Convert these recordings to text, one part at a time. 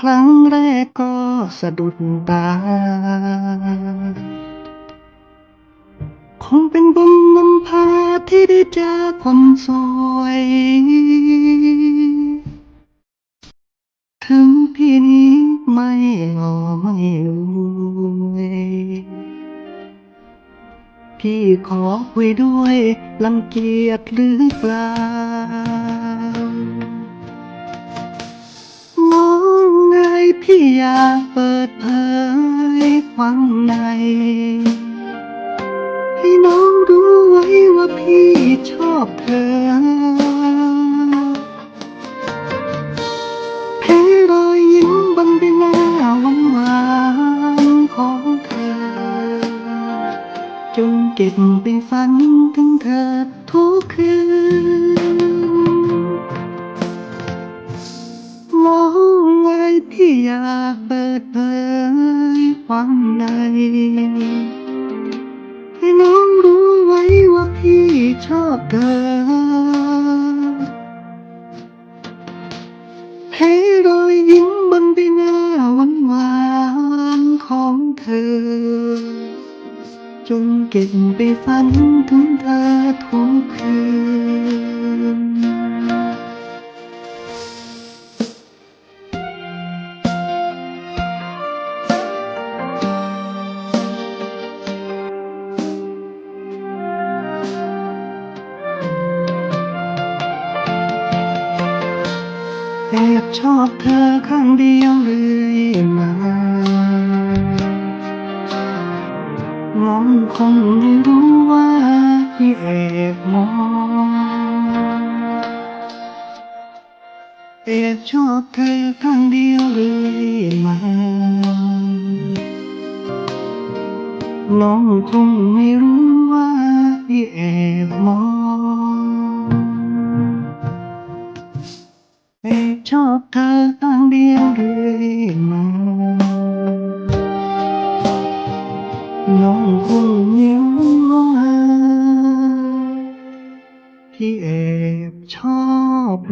ครั้งแรกก็สะดุดตา คงเป็นบุญนำพาที่ได้เจอคนสวย ถึงพี่นี้ไม่หล่อไม่รวยพี่ขอคุยด้วยลังเกียจหรือเปล่า อยากเปิดเผยความใน ให้น้องรู้ไว้ว่าพี่ชอบเธอ แพ้รอยยิ้มบนใบหน้าหวานหวานๆของเธอจนเก็บไปฝันถึงเธอทุกคืน อยากเปิดเผยความในให้น้องรู้ไว้ว่าพี่ชอบเธอให้รอยยิ้มบนใบหน้าหวานหวานของเธอ จงเก็บไปฝันถึงเธอทุกคืน แอบชอบเธอข้างเดียวเลยมามองคงไม่รู้ว่าที่แอบมองแอบชอบเธอข้างเดียวเลยมาน้องคงไม่รู้ว่าที่แอบมอง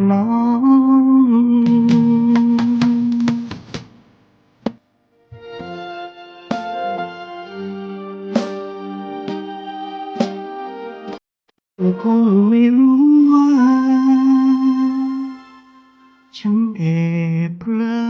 มอง คงไม่รู้ว่า ฉันเอเพลิ